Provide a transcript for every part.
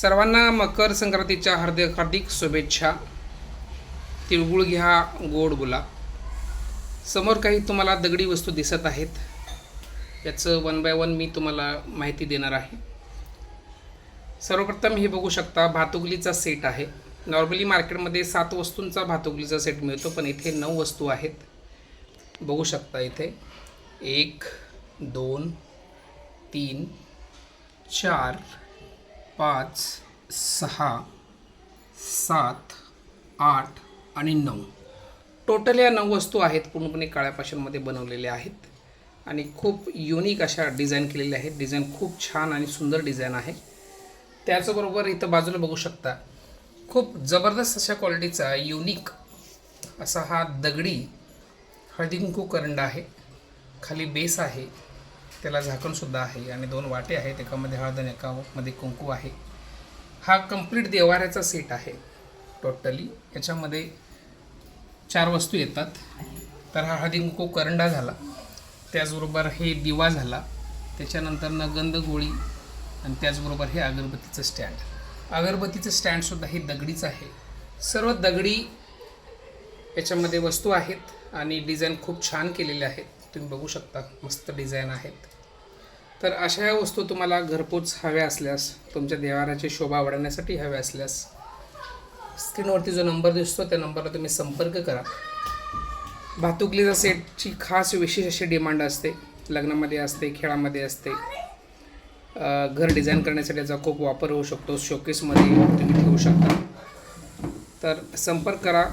सर्वांना मकर संक्रांतीच्या हार्दिक हार्दिक शुभेच्छा. तिळगुळ घ्या गोड बोला समोर काही तुम्हाला दगडी वस्तू दिसत आहेत. याचं वन बाय वन मी तुम्हाला माहिती देणार आहे. सर्वप्रथम हे बघू शकता भातुगलीचा सेट आहे. नॉर्मली मार्केटमध्ये सात वस्तूंचा भातुकलीचा सेट मिळतो पण इथे नऊ वस्तू आहेत. बघू शकता इथे. एक दोन तीन चार पाच सहा सात आठ आणि नऊ. टोटल या नऊ वस्तू आहेत पूर्णपणे काळ्या पाषाणमध्ये बनवलेल्या आहेत. आणि खूप युनिक अशा डिझाईन केलेल्या आहेत. डिझाईन खूप छान आणि सुंदर डिझाईन आहे. त्याचबरोबर इथं बाजूला बघू शकता खूप जबरदस्त अशा क्वालिटीचा युनिक असा हा दगडी हळदी कुंकू करंडा आहे. खाली बेस आहे. त्याला झाकणसुद्धा आहे आणि दोन वाटे आहेत एकामध्ये हळद आणि एकामध्ये कुंकू आहे. हा कंप्लीट देवाऱ्याचा सेट आहे. टोटली याच्यामध्ये चार वस्तू येतात. तर हा हळदी कुंकू करंडा झाला. त्याचबरोबर हे दिवा झाला. त्याच्यानंतर नगंध गोळी आणि त्याचबरोबर हे अगरबत्तीचं स्टँड अगरबत्तीचं स्टँडसुद्धा हे दगडीच आहे. सर्व दगडी याच्यामध्ये वस्तू आहेत आणि डिझाईन खूप छान केलेले आहेत. तुम्ही बघू शकता मस्त डिझाईन आहेत. तर अशा ह्या वस्तू तुम्हाला घरपोच हव्या असल्यास तुमच्या देवाराची शोभा वाढवण्यासाठी हव्या असल्यास स्क्रीनवरती जो नंबर दिसतो त्या नंबरला तुम्ही संपर्क करा. भातुकलीचा सेटची खास विशेष अशी डिमांड असते लग्नामध्ये असते खेळामध्ये असते घर डिझाईन करण्यासाठी याचा खूप वापर होऊ शकतो शोकेसमध्ये तुम्ही ठेवू शकता. तर संपर्क करा.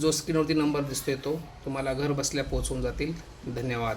जो स्क्रीनवरती नंबर दिसतोय तो तुम्हाला घर बसल्या पोहोचवून जातील. धन्यवाद.